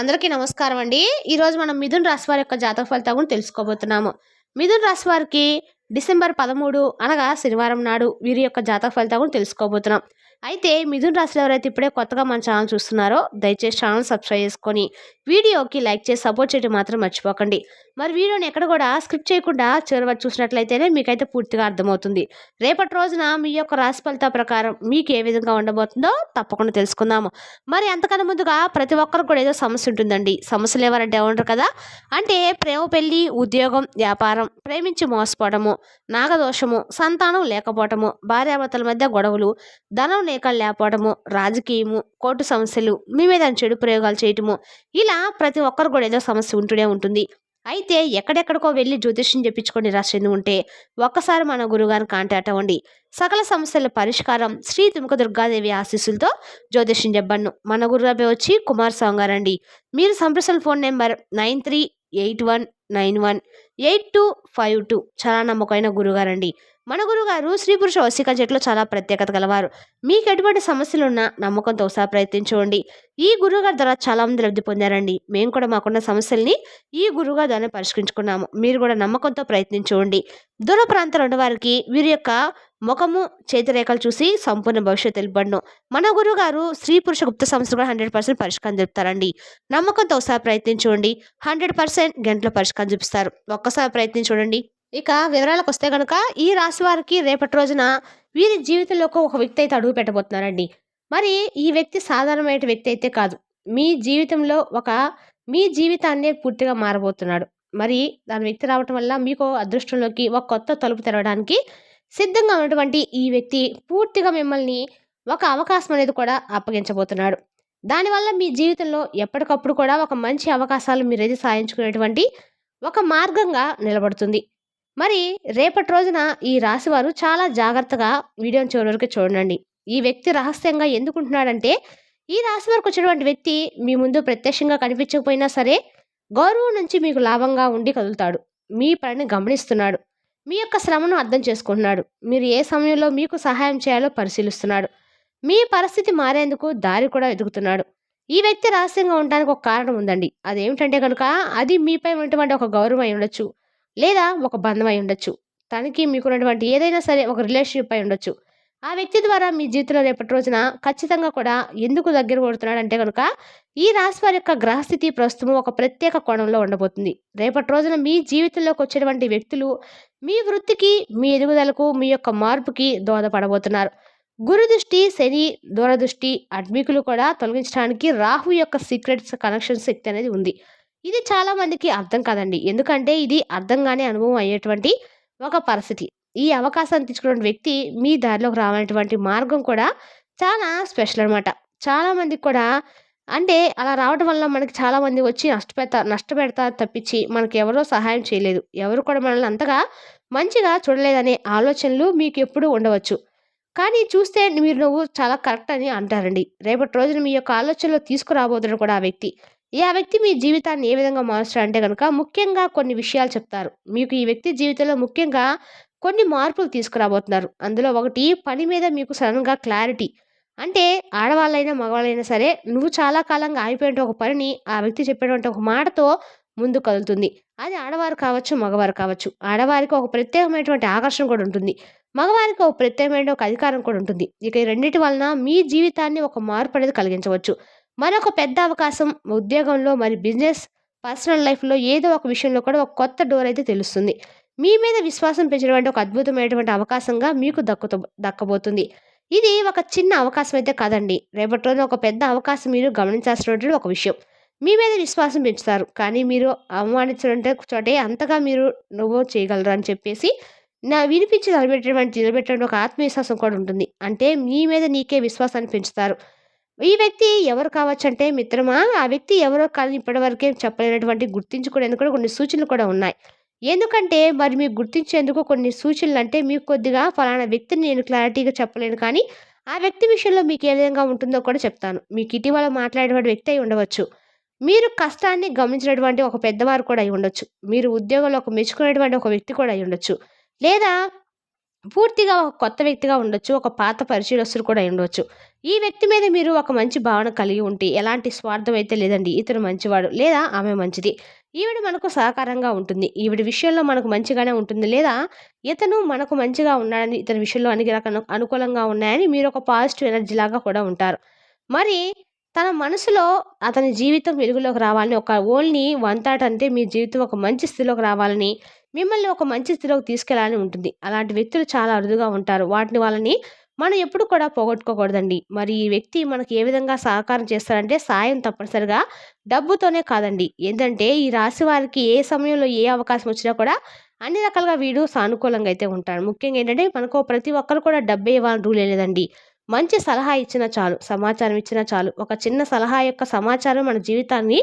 అందరికీ నమస్కారం అండి. ఈరోజు మనం మిథున్ రాశి వారి యొక్క జాతక ఫలితాలను కూడా తెలుసుకోబోతున్నాము. మిథున్ రాశి వారికి డిసెంబర్ పదమూడు అనగా శనివారం నాడు వీరి యొక్క జాతక ఫలితాలను కూడా తెలుసుకోబోతున్నాం. అయితే మిథున్ రాశిలో ఎవరైతే ఇప్పుడే కొత్తగా మన ఛానల్ చూస్తున్నారో దయచేసి ఛానల్ సబ్స్క్రైబ్ చేసుకొని వీడియోకి లైక్ చేసి సపోర్ట్ చేయడం మాత్రం మర్చిపోకండి. మరి వీడియోని ఎక్కడ కూడా స్కిప్ చేయకుండా చివరి వరకు చూసినట్లయితేనే మీకైతే పూర్తిగా అర్థమవుతుంది. రేపటి రోజున మీ యొక్క రాశి ఫలిత ప్రకారం మీకు ఏ విధంగా ఉండబోతుందో తప్పకుండా తెలుసుకుందాము. మరి అంతకన్నా ముందుగా ప్రతి ఒక్కరికి కూడా ఏదో సమస్య ఉంటుందండి. సమస్యలు ఎవరంటే ఉండరు కదా? అంటే ప్రేమ పెళ్ళి ఉద్యోగం వ్యాపారం ప్రేమించి మోసపోవడము నాగదోషము సంతానం లేకపోవటము భార్యాభర్తల మధ్య గొడవలు ధనం లేక లేకపోవడము రాజకీయము కోర్టు సమస్యలు మీ మీద చెడు ప్రయోగాలు చేయటము ఇలా ప్రతి ఒక్కరు కూడా ఏదో సమస్య ఉంటూనే ఉంటుంది. అయితే ఎక్కడెక్కడికో వెళ్ళి జ్యోతిష్యం చెప్పించుకొని రాసింది ఉంటే ఒక్కసారి మన గురుగారిని కాంటాక్ట్ అవ్వండి. సకల సమస్యల పరిష్కారం శ్రీ తుముక దుర్గాదేవి ఆశీస్సులతో జ్యోతిష్యం చెప్పను మన గురుగారి వచ్చి కుమార్ స్వామి గారండి. మీరు సంప్రసల్ phone number nine three eight one nine one eight two five two చాలా నమ్మకమైన గురుగారండి మన గురుగారు స్త్రీ పురుష వసిక జట్లో చాలా ప్రత్యేకత గలవారు. మీకు ఎటువంటి సమస్యలున్నా నమ్మకంతో ఒకసారి ప్రయత్నించుకోండి ఈ గురువుగారి ద్వారా చాలా మంది లబ్ధి పొందారండి. మేము కూడా మాకున్న సమస్యల్ని ఈ గురువుగారి ద్వారా పరిష్కరించుకున్నాము. మీరు కూడా నమ్మకంతో ప్రయత్నించుకోండి దూర ప్రాంతాలు ఉన్నవారికి వీరి యొక్క ముఖము చేతిరేఖలు చూసి సంపూర్ణ భవిష్యత్తు తెలుపబడను మన గురువుగారు స్త్రీ పురుష గుప్త సమస్యలు కూడా హండ్రెడ్ పర్సెంట్ పరిష్కారం తెలుపుతారండి నమ్మకంతో ఒకసారి ప్రయత్నించుకోండి హండ్రెడ్ పర్సెంట్ గంటలో పరిష్కారం చూపిస్తారు. ఒక్కసారి ప్రయత్నించండి. ఇక వివరాలకు వస్తే కనుక ఈ రాశి వారికి రేపటి రోజున వీరి జీవితంలోకి ఒక వ్యక్తి అయితే అడుగు పెట్టబోతున్నారండి. మరి ఈ వ్యక్తి సాధారణమైన వ్యక్తి అయితే కాదు. మీ జీవితంలో ఒక మీ జీవితాన్నే పూర్తిగా మారబోతున్నాడు. మరి దాని వ్యక్తి రావటం వల్ల మీకు అదృష్టంలోకి ఒక కొత్త తలుపు తెరవడానికి సిద్ధంగా ఉన్నటువంటి ఈ వ్యక్తి పూర్తిగా మిమ్మల్ని ఒక అవకాశం అనేది కూడా అప్పగించబోతున్నాడు. దానివల్ల మీ జీవితంలో ఎప్పటికప్పుడు కూడా ఒక మంచి అవకాశాలు మీరైతే సాధించుకునేటువంటి ఒక మార్గంగా నిలబడుతుంది. మరి రేపటి రోజున ఈ రాశివారు చాలా జాగ్రత్తగా వీడియోని చివరి వరకు చూడండి. ఈ వ్యక్తి రహస్యంగా ఎందుకుంటున్నాడంటే ఈ రాశి వరకు వచ్చినటువంటి వ్యక్తి మీ ముందు ప్రత్యక్షంగా కనిపించకపోయినా సరే గౌరవం నుంచి మీకు లాభంగా ఉండి కదులుతాడు. మీ పనిని గమనిస్తున్నాడు. మీ యొక్క శ్రమను అర్థం చేసుకుంటున్నాడు. మీరు ఏ సమయంలో మీకు సహాయం చేయాలో పరిశీలిస్తున్నాడు. మీ పరిస్థితి మారేందుకు దారి కూడా వెతుకుతున్నాడు. ఈ వ్యక్తి రహస్యంగా ఉండడానికి ఒక కారణం ఉందండి. అదేమిటంటే కనుక అది మీపై ఉన్నటువంటి ఒక గౌరవం అయి ఉండొచ్చు. లేదా ఒక బంధం అయి ఉండొచ్చు. తనకి మీకున్నటువంటి ఏదైనా సరే ఒక రిలేషన్షిప్ అయి ఉండొచ్చు. ఆ వ్యక్తి ద్వారా మీ జీవితంలో రేపటి రోజున ఖచ్చితంగా కూడా ఎందుకు దగ్గర కొడుతున్నాడు అంటే కనుక ఈ రాశి వారి యొక్క గ్రహస్థితి ప్రస్తుతం ఒక ప్రత్యేక కోణంలో ఉండబోతుంది. రేపటి రోజున మీ జీవితంలోకి వచ్చేటువంటి వ్యక్తులు మీ వృత్తికి మీ ఎదుగుదలకు మీ యొక్క మార్పుకి దోహదపడబోతున్నారు. గురు దృష్టి శని దూరదృష్టి అడ్మికులు కూడా తొలగించడానికి రాహు యొక్క సీక్రెట్స్ కనెక్షన్ శక్తి అనేది ఉంది. ఇది చాలా మందికి అర్థం కాదండి. ఎందుకంటే ఇది అర్థం కాని అనుభవం అయ్యేటువంటి ఒక పరిస్థితి. ఈ అవకాశాన్ని తీసుకున్న వ్యక్తి మీ దారిలోకి రావాలనేటువంటి మార్గం కూడా చాలా స్పెషల్ అనమాట చాలామందికి కూడా అంటే అలా రావడం వల్ల మనకి చాలామంది వచ్చి నష్టపెడతారు నష్టపెడతారు తప్పించి మనకి ఎవరో సహాయం చేయలేదు. ఎవరు కూడా మనల్ని అంతగా మంచిగా చూడలేదనే ఆలోచనలు మీకు ఎప్పుడూ ఉండవచ్చు. కానీ చూస్తే మీరు నువ్వు చాలా కరెక్ట్ అని అంటారండి. రేపటి రోజున మీ యొక్క ఆలోచనలో తీసుకురాబోతున్న కూడా ఆ వ్యక్తి. ఈ ఆ వ్యక్తి మీ జీవితాన్ని ఏ విధంగా మారుస్తారంటే కనుక ముఖ్యంగా కొన్ని విషయాలు చెప్తారు. మీకు ఈ వ్యక్తి జీవితంలో ముఖ్యంగా కొన్ని మార్పులు తీసుకురాబోతున్నారు. అందులో ఒకటి పని మీద మీకు సడన్గా క్లారిటీ. అంటే ఆడవాళ్ళైనా మగవాళ్ళైనా సరే నువ్వు చాలా కాలంగా ఆగిపోయిన ఒక పనిని ఆ వ్యక్తి చెప్పేటువంటి ఒక మాటతో ముందు కదులుతుంది. అది ఆడవారు కావచ్చు మగవారు కావచ్చు. ఆడవారికి ఒక ప్రత్యేకమైనటువంటి ఆకర్షణ కూడా ఉంటుంది. మగవారికి ఒక ప్రత్యేకమైన ఒక అధికారం కూడా ఉంటుంది. ఇక ఈ రెండింటి వలన మీ జీవితాన్ని ఒక మార్పు అనేది కలిగించవచ్చు. మరొక పెద్ద అవకాశం ఉద్యోగంలో మరి బిజినెస్ పర్సనల్ లైఫ్లో ఏదో ఒక విషయంలో కూడా ఒక కొత్త డోర్ అయితే తెలుస్తుంది. మీ మీద విశ్వాసం పెంచినటువంటి ఒక అద్భుతమైనటువంటి అవకాశంగా మీకు దక్కుతూ దక్కబోతుంది. ఇది ఒక చిన్న అవకాశం అయితే కాదండి. రేపటి రోజున ఒక పెద్ద అవకాశం మీరు గమనించాల్సినటువంటి ఒక విషయం. మీ మీద విశ్వాసం పెంచుతారు. కానీ మీరు అవమానించడంటే చోటే అంతగా మీరు నువ్వు చేయగలరు అని చెప్పేసి నా వినిపించి నిలబెట్టేటువంటి నిలబెట్టడం ఒక ఆత్మవిశ్వాసం కూడా ఉంటుంది. అంటే మీ మీద నీకే విశ్వాసాన్ని పెంచుతారు. ఈ వ్యక్తి ఎవరు కావచ్చు అంటే మిత్రమా? ఆ వ్యక్తి ఎవరో కానీ ఇప్పటివరకే చెప్పలేనటువంటి గుర్తించుకునేందుకు కూడా కొన్ని సూచనలు కూడా ఉన్నాయి. ఎందుకంటే మరి మీకు గుర్తించేందుకు కొన్ని సూచనలు అంటే మీకు కొద్దిగా ఫలానా వ్యక్తిని నేను క్లారిటీగా చెప్పలేను కానీ ఆ వ్యక్తి విషయంలో మీకు ఏ విధంగా ఉంటుందో కూడా చెప్తాను. మీకు ఇటీవల మాట్లాడేటువంటి వ్యక్తి అయి ఉండవచ్చు. మీరు కష్టాన్ని గమనించినటువంటి ఒక పెద్దవారు కూడా అయి ఉండొచ్చు. మీరు ఉద్యోగంలో ఒక మెచ్చుకునేటువంటి ఒక వ్యక్తి కూడా అయి ఉండొచ్చు. లేదా పూర్తిగా ఒక కొత్త వ్యక్తిగా ఉండొచ్చు. ఒక పాత పరిచయస్తులు కూడా అయి ఉండవచ్చు ఈ వ్యక్తి మీద మీరు ఒక మంచి భావన కలిగి ఉంటే ఎలాంటి స్వార్థం అయితే లేదండి. ఇతను మంచివాడు లేదా ఆమె మంచిది. ఈవిడ మనకు సహకారంగా ఉంటుంది. ఈవిడ విషయంలో మనకు మంచిగానే ఉంటుంది లేదా ఇతను మనకు మంచిగా ఉన్నాడని ఇతని విషయంలో అన్ని రకాల అనుకూలంగా ఉన్నాయని మీరు ఒక పాజిటివ్ ఎనర్జీ లాగా కూడా ఉంటారు. మరి తన మనసులో అతని జీవితం వెలుగులోకి రావాలని ఒక ఓన్లీ వన్ థాట్ అంటే మీ జీవితం ఒక మంచి స్థితిలోకి రావాలని మిమ్మల్ని ఒక మంచి స్థితిలోకి తీసుకెళ్ళాలని ఉంటుంది. అలాంటి వ్యక్తులు చాలా అరుదుగా ఉంటారు. వాటిని వాళ్ళని మనం ఎప్పుడు కూడా పోగొట్టుకోకూడదండి. మరి ఈ వ్యక్తి మనకి ఏ విధంగా సహకారం చేస్తారంటే సాయం తప్పనిసరిగా డబ్బుతోనే కాదండి. ఏంటంటే ఈ రాశి వారికి ఏ సమయంలో ఏ అవకాశం వచ్చినా కూడా అన్ని రకాలుగా వీడు సానుకూలంగా అయితే ఉంటాడు. ముఖ్యంగా ఏంటంటే మనకు ప్రతి ఒక్కరు కూడా డబ్బే ఇవ్వాలని రూల్ లేదండి. మంచి సలహా ఇచ్చినా చాలు సమాచారం ఇచ్చినా చాలు. ఒక చిన్న సలహా యొక్క సమాచారం మన జీవితాన్ని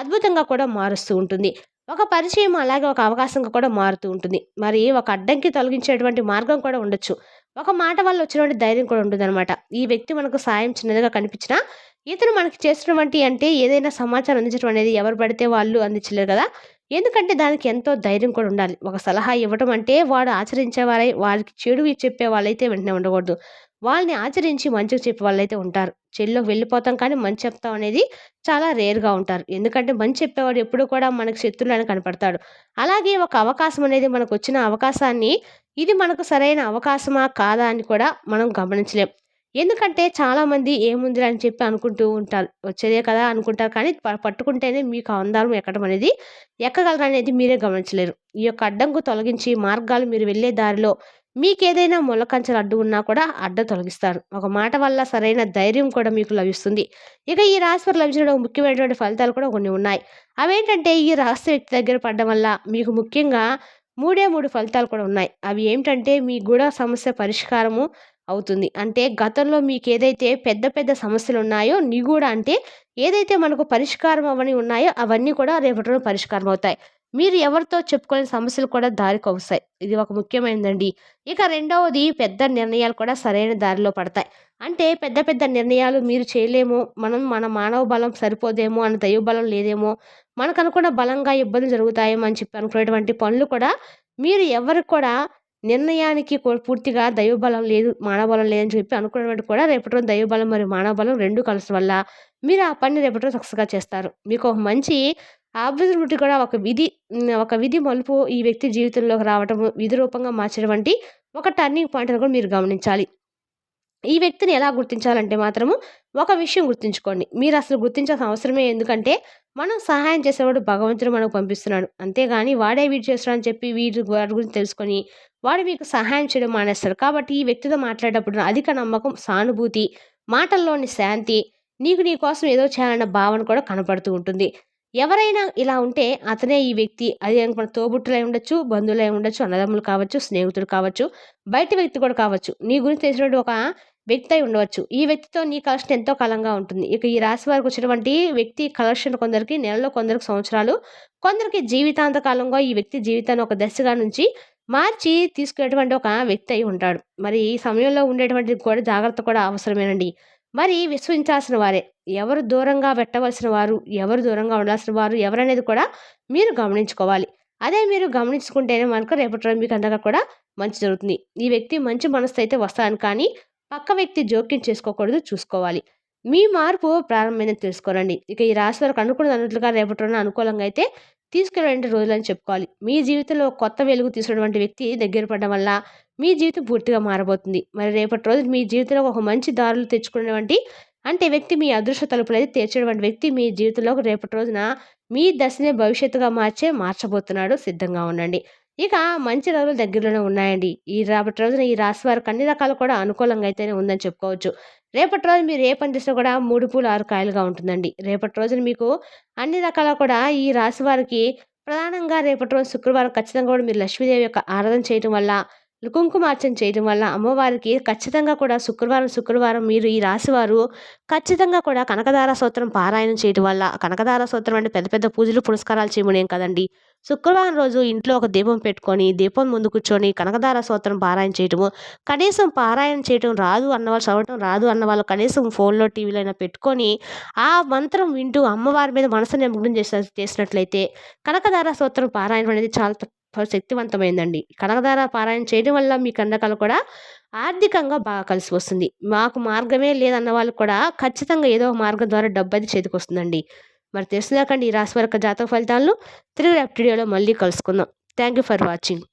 అద్భుతంగా కూడా మారుస్తూ ఉంటుంది. ఒక పరిచయం అలాగే ఒక అవకాశంగా కూడా మారుతూ ఉంటుంది. మరి ఒక అడ్డంకి తొలగించేటువంటి మార్గం కూడా ఉండొచ్చు. ఒక మాట వల్ల వచ్చినటువంటి ధైర్యం కూడా ఉంటుందన్నమాట. ఈ వ్యక్తి మనకు సాయం చిన్నదిగా కనిపించినా ఇతను మనకి చేసినటువంటి అంటే ఏదైనా సమాచారం అందించడం అనేది ఎవరు పడితే వాళ్ళు అందించలేరు కదా. ఎందుకంటే దానికి ఎంతో ధైర్యం కూడా ఉండాలి. ఒక సలహా ఇవ్వడం అంటే వాడు ఆచరించేవారై వారికి చెడు చెప్పే వాళ్ళైతే వెంటనే ఉండకూడదు. వాళ్ళని ఆచరించి మంచిగా చెప్పే వాళ్ళైతే ఉంటారు. చెల్లోకి వెళ్ళిపోతాం కానీ మంచి చెప్తాం అనేది చాలా రేర్గా ఉంటారు. ఎందుకంటే మంచి చెప్పేవాడు ఎప్పుడు కూడా మనకు శత్రువులని కనపడతాడు. అలాగే ఒక అవకాశం అనేది మనకు వచ్చిన అవకాశాన్ని ఇది మనకు సరైన అవకాశమా కాదా అని కూడా మనం గమనించలేం. ఎందుకంటే చాలామంది ఏముందిరా అని చెప్పి అనుకుంటూ ఉంటారు. వచ్చేదే కదా అనుకుంటారు. కానీ పట్టుకుంటేనే మీకు అందాలం ఎక్కడం అనేది ఎక్కగలరు అనేది మీరే గమనించలేరు. ఈ యొక్క అడ్డంకు తొలగించి మార్గాలు మీరు వెళ్ళే దారిలో మీకేదైనా మొలకంచెలు అడ్డు ఉన్నా కూడా అడ్డ తొలగిస్తారు. ఒక మాట వల్ల సరైన ధైర్యం కూడా మీకు లభిస్తుంది. ఇక ఈ రాశి లభించిన ముఖ్యమైనటువంటి ఫలితాలు కూడా కొన్ని ఉన్నాయి. అవేంటంటే ఈ రహస్య వ్యక్తి దగ్గర పడడం వల్ల మీకు ముఖ్యంగా మూడే మూడు ఫలితాలు కూడా ఉన్నాయి. అవి ఏమిటంటే మీ కూడా సమస్య పరిష్కారము అవుతుంది. అంటే గతంలో మీకు ఏదైతే పెద్ద పెద్ద సమస్యలు ఉన్నాయో నిగూఢ అంటే ఏదైతే మనకు పరిష్కారం అవన్నీ ఉన్నాయో అవన్నీ కూడా రేపటి పరిష్కారం అవుతాయి. మీరు ఎవరితో చెప్పుకునే సమస్యలు కూడా దారికి వస్తాయి ఇది ఒక ముఖ్యమైనదండి. ఇక రెండవది పెద్ద నిర్ణయాలు కూడా సరైన దారిలో పడతాయి. అంటే పెద్ద పెద్ద నిర్ణయాలు మీరు చేయలేము మనం మన మానవ బలం సరిపోదేమో అని దైవ బలం లేదేమో మనకు అనుకున్న బలంగా ఇబ్బందులు జరుగుతాయేమో అని చెప్పి అనుకునేటువంటి పనులు కూడా మీరు ఎవరికి కూడా నిర్ణయానికి పూర్తిగా దైవబలం లేదు మానవబలం లేదని చెప్పి అనుకున్నటువంటి కూడా రేపటి రోజు దైవబలం మరియు మానవబలం రెండు కలిసి వల్ల మీరు ఆ పని రేపటి రోజు సక్సెస్గా చేస్తారు. మీకు ఒక మంచి ఆబ్విజిబిలిటీ కూడా ఒక విధి ఒక విధి మలుపు ఈ వ్యక్తి జీవితంలోకి రావటం విధి రూపంగా మార్చినటువంటి ఒక టర్నింగ్ పాయింట్ అని కూడా మీరు గమనించాలి. ఈ వ్యక్తిని ఎలా గుర్తించాలంటే మాత్రము ఒక విషయం గుర్తుంచుకోండి. మీరు అసలు గుర్తించాల్సిన అవసరమే ఎందుకంటే మనం సహాయం చేసేవాడు భగవంతుడు మనకు పంపిస్తున్నాడు. అంతేగాని వాడే వీడు చేస్తున్నాడు అని చెప్పి వీడి వాడి గురించి తెలుసుకొని వాడు మీకు సహాయం చేయడం మానేస్తాడు కాబట్టి ఈ వ్యక్తితో మాట్లాడేటప్పుడు అధిక నమ్మకం సానుభూతి మాటల్లోని శాంతి నీకు నీ కోసం ఏదో చేయాలన్న భావన కూడా కనపడుతూ ఉంటుంది. ఎవరైనా ఇలా ఉంటే అతనే ఈ వ్యక్తి అది మన తోబుట్టులై ఉండొచ్చు బంధువులై ఉండొచ్చు అన్నదమ్ములు కావచ్చు స్నేహితుడు కావచ్చు బయట వ్యక్తి కూడా కావచ్చు. నీ గురించి తెలిసినటువంటి ఒక వ్యక్తి అయి ఉండవచ్చు. ఈ వ్యక్తితో నీ కలెక్షన్ ఎంతో కాలంగా ఉంటుంది. ఇక ఈ రాశి వారికి వచ్చినటువంటి వ్యక్తి కలెక్షన్ కొందరికి నెలలో కొందరికి సంవత్సరాలు కొందరికి జీవితాంత కాలంగా ఈ వ్యక్తి జీవితాన్ని ఒక దశగా నుంచి మార్చి తీసుకునేటువంటి ఒక వ్యక్తి అయి ఉంటాడు. మరి ఈ సమయంలో ఉండేటువంటి కూడా జాగ్రత్త కూడా అవసరమేనండి. మరి విశ్వసించాల్సిన వారే. ఎవరు దూరంగా పెట్టవలసిన వారు ఎవరు దూరంగా ఉండాల్సిన వారు ఎవరనేది కూడా మీరు గమనించుకోవాలి. అదే మీరు గమనించుకుంటేనే మనకు రేపటి రోజు మీకు అంతగా కూడా మంచి జరుగుతుంది. ఈ వ్యక్తి మంచి మనసు అయితే వస్తాను కానీ పక్క వ్యక్తి జోక్యం చేసుకోకూడదు చూసుకోవాలి. మీ మార్పు ప్రారంభమైనది తెలుసుకోరండి ఇక ఈ రాశి వరకు అనుకున్నది అన్నట్లుగా రేపటి రోజున అనుకూలంగా అయితే తీసుకెళ్ళే రోజులని చెప్పుకోవాలి. మీ జీవితంలో కొత్త వెలుగు తీసుకున్నటువంటి వ్యక్తి దగ్గర పడడం వల్ల మీ జీవితం పూర్తిగా మారబోతుంది. మరి రేపటి రోజు మీ జీవితంలో ఒక మంచి దారులు తెచ్చుకునేటువంటి అంటే వ్యక్తి మీ అదృష్ట తలుపులు అయితే తెచ్చేటువంటి వ్యక్తి మీ జీవితంలో రేపటి రోజున మీ దశనే భవిష్యత్తుగా మార్చే మార్చబోతున్నాడు. సిద్ధంగా ఉండండి. ఇక మంచి రోజులు దగ్గరలోనే ఉన్నాయండి. ఈ రేపటి రోజున ఈ రాశి వారికి అన్ని రకాలు కూడా అనుకూలంగా అయితేనే ఉందని చెప్పుకోవచ్చు. రేపటి రోజు మీరు ఏ పని చేసినా కూడా మూడు పూలు ఆరు కాయలుగా ఉంటుందండి. రేపటి రోజున మీకు అన్ని రకాల కూడా ఈ రాశి వారికి ప్రధానంగా రేపటి రోజు శుక్రవారం ఖచ్చితంగా కూడా మీరు లక్ష్మీదేవి యొక్క ఆరాధన చేయడం వల్ల కుంకుమార్చన చేయడం వల్ల అమ్మవారికి ఖచ్చితంగా కూడా శుక్రవారం శుక్రవారం మీరు ఈ రాశివారు ఖచ్చితంగా కూడా కనకదార సూత్రం పారాయణం చేయడం వల్ల కనకదార సూత్రం అంటే పెద్ద పెద్ద పూజలు పురస్కారాలు చేయమనేం కదండి. శుక్రవారం రోజు ఇంట్లో ఒక దీపం పెట్టుకొని దీపం ముందు కూర్చొని కనకదార సూత్రం పారాయణ చేయటము కనీసం పారాయణ చేయటం రాదు అన్న వాళ్ళు చదవటం రాదు అన్న వాళ్ళు కనీసం ఫోన్లో టీవీలో అయినా పెట్టుకొని ఆ మంత్రం వింటూ అమ్మవారి మీద మనసు నిమగ్నం చేసే చేసినట్లయితే కనకదార సూత్రం పారాయణం అనేది చాలా శక్తివంతమైందండి. కనకదార పారాయణ చేయడం వల్ల మీ కండకాలు కూడా ఆర్థికంగా బాగా కలిసి వస్తుంది మాకు మార్గమే లేదన్న వాళ్ళు కూడా ఖచ్చితంగా ఏదో ఒక మార్గం ద్వారా డబ్బు అది చేతికి వస్తుందండి మరి తెలుసుదాకండి ఈ రాశి వరకు జాతక ఫలితాలను తిరిగి రేపటి వీడియోలో మళ్ళీ కలుసుకుందాం. Thank you for watching